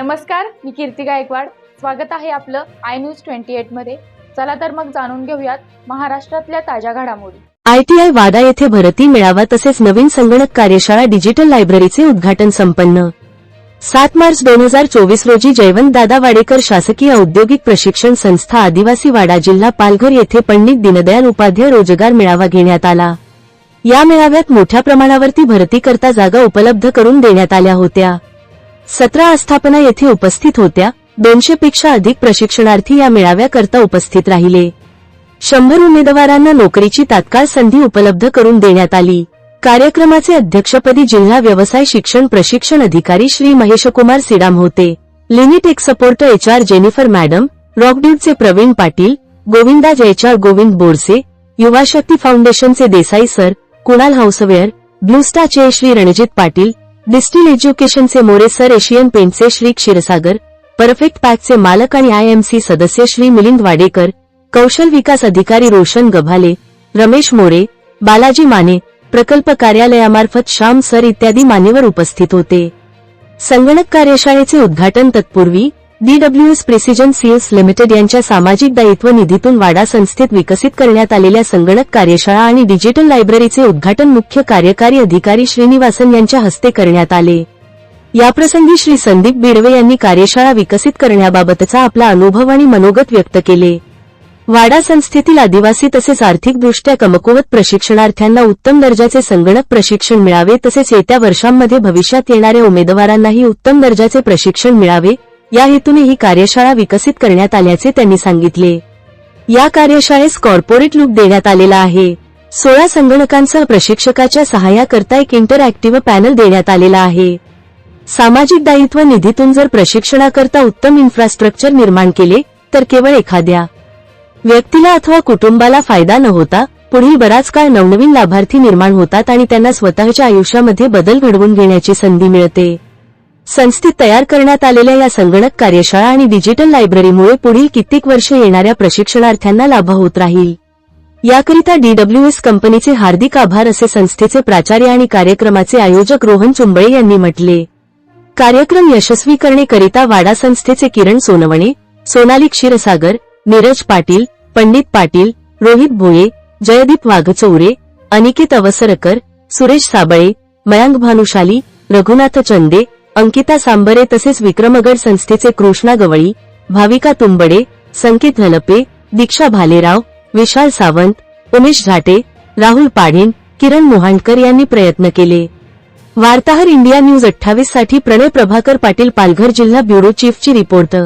नमस्कार मी कीर्ती गायकवाड. स्वागत आहे आपलं आय न्यूज ट्वेंटी एटमध्ये. चला तर मग जाणून घेऊयात महाराष्ट्रातल्या ताज्या घडामोडी. आयटीआय वाडा येथे भरती मेळावा तसेच नवीन संगणक कार्यशाळा डिजिटल लायब्ररीचे उद्घाटन संपन्न. सात मार्च दोन हजार चोवीस रोजी जयवंत दादा वाडेकर शासकीय औद्योगिक प्रशिक्षण संस्था आदिवासी वाडा जिल्हा पालघर येथे पंडित दीनदयाल उपाध्याय रोजगार मेळावा घेण्यात आला. या मेळाव्यात मोठ्या प्रमाणावरती भरती करता जागा उपलब्ध करून देण्यात आल्या होत्या. सतरा आस्थापना येथे उपस्थित होत्या दोनशे पेक्षा अधिक प्रशिक्षणार्थी या मेळाव्याकरता उपस्थित राहिले. शंभर उमेदवारांना नोकरीची तात्काळ संधी उपलब्ध करून देण्यात आली. कार्यक्रमाचे अध्यक्षपदी जिल्हा व्यवसाय शिक्षण प्रशिक्षण अधिकारी श्री महेशकुमार सिडाम होते. Linitek support HR Jennifer madam रॉकड्यूटचे Pravin Patil Govinda जयचार गोविंद बोरसे युवा शक्ती फाउंडेशनचे देसाई सर कुणाल हाऊसवेअर ब्लूस्टाचे श्री रणजित पाटील डिस्टिल एज्युकेशनचे मोरे सर एशियन पेंटचे श्री क्षीरसागर परफेक्ट पॅकचे मालक आणि आयएमसी सदस्य श्री मिलिंद वाडेकर कौशल विकास अधिकारी रोशन गभाले रमेश मोरे बालाजी माने प्रकल्प कार्यालयामार्फत श्याम सर इत्यादी मान्यवर उपस्थित होते. संगणक कार्यशाळेचे उद्घाटन तत्पूर्वी डीडब्ल्यूएस प्रिसिजन सील्स लिमिटेड यांच्या सामाजिक दायित्व निधीतून वाडा संस्थेत विकसित करण्यात आलेल्या संगणक कार्यशाळा आणि डिजिटल लायब्ररीचे उद्घाटन मुख्य कार्यकारी अधिकारी श्रीनिवासन यांच्या हस्ते करण्यात आले. याप्रसंगी श्री संदीप बिडवे यांनी कार्यशाळा विकसित करण्याबाबतचा आपला अनुभव आणि मनोगत व्यक्त केले. वाडा संस्थेतील आदिवासी तसेच आर्थिकदृष्ट्या कमकुवत प्रशिक्षणार्थ्यांना उत्तम दर्जाचे संगणक प्रशिक्षण मिळावे तसेच येत्या वर्षांमध्ये भविष्यात येणाऱ्या उमेदवारांनाही उत्तम दर्जाचे प्रशिक्षण मिळावे या हेतूने ही कार्यशाळा विकसित करण्यात आल्याचे त्यांनी सांगितले. या कार्यशाळेस कॉर्पोरेट लुक देण्यात आलेला आहे. सोळा संगणकांसह प्रशिक्षकाच्या सहाय्याकरता एक इंटरॅक्टिव्ह पॅनल देण्यात आलेला आहे. सामाजिक दायित्व निधीतून जर प्रशिक्षणाकरता उत्तम इन्फ्रास्ट्रक्चर निर्माण केले तर केवळ एखाद्या व्यक्तीला अथवा कुटुंबाला फायदा न होता पुढील बराच काळ नवनवीन लाभार्थी निर्माण होतात आणि त्यांना स्वतःच्या आयुष्यामध्ये बदल घडवून घेण्याची संधी मिळते. संस्थेत तयार करण्यात आलेल्या या संगणक कार्यशाळा आणि डिजिटल लायब्ररीमुळे पुढील कित्येक वर्ष येणाऱ्या प्रशिक्षणार्थ्यांना लाभ होत राहील. याकरिता डीडब्ल्यूएस कंपनीचे हार्दिक आभार असे संस्थेचे प्राचार्य आणि कार्यक्रमाचे आयोजक रोहन चुंबळे यांनी म्हटले. कार्यक्रम यशस्वी करण्याकरिता वाडा संस्थेचे किरण सोनवणे सोनाली क्षीरसागर नीरज पाटील पंडित पाटील रोहित भोये जयदीप वाघचौरे अनिकेत अवसरकर सुरेश साबळे मयांक भानुशाली रघुनाथ चंदे अंकिता सांबरे तसेच विक्रमगड संस्थेचे कृष्णा गवळी भाविका तुंबडे संकेत हलपे दीक्षा भालेराव विशाल सावंत उमेश झाटे राहुल पाढीण किरण मोहांडकर यांनी प्रयत्न केले. वार्ताहर इंडिया न्यूज अठ्ठावीससाठी प्रणय प्रभाकर पाटील पालघर जिल्हा ब्युरो चीफची रिपोर्ट.